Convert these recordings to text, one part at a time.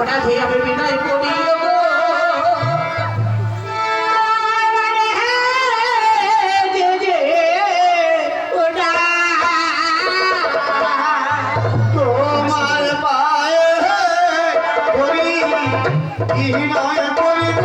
অনাথে আমি বিনয় করি। তোমার পায়ে করি বিনয় করিব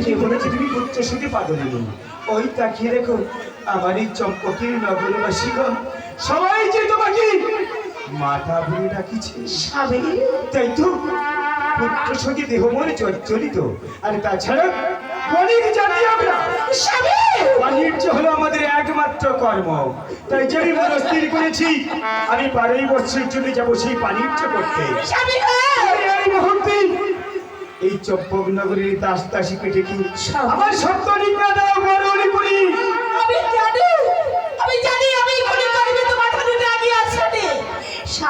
কে বলেছে তুমি পুত্র শুধু পাগলিনী ওই তাকিয়ে দেখো আমার এই চম্পকের নগরবাসীগণ সবাই যে তোমাকে মাথা ভরে ডাকিছে। তাই তো পুত্র সঙ্গে দেহ মনে চলিত আর তাছাড়া অনেক জানি আমরা। বাণিজ্য হলো আমাদের একমাত্র কর্ম। তাই যে আমি মনস্থির করেছি আমি বারোই বছরের জন্য যাব সেই বাণিজ্য করতে। এই মুহূর্তে এই চম্পক নগরীর দাস দাসীকে ডেকে আমার সত্য নিকা দাও বড় করি আমি জানি আমি জানি আমি কোনো করবে তোমার হাতে দাঁড়িয়ে আছি সর্বস্ব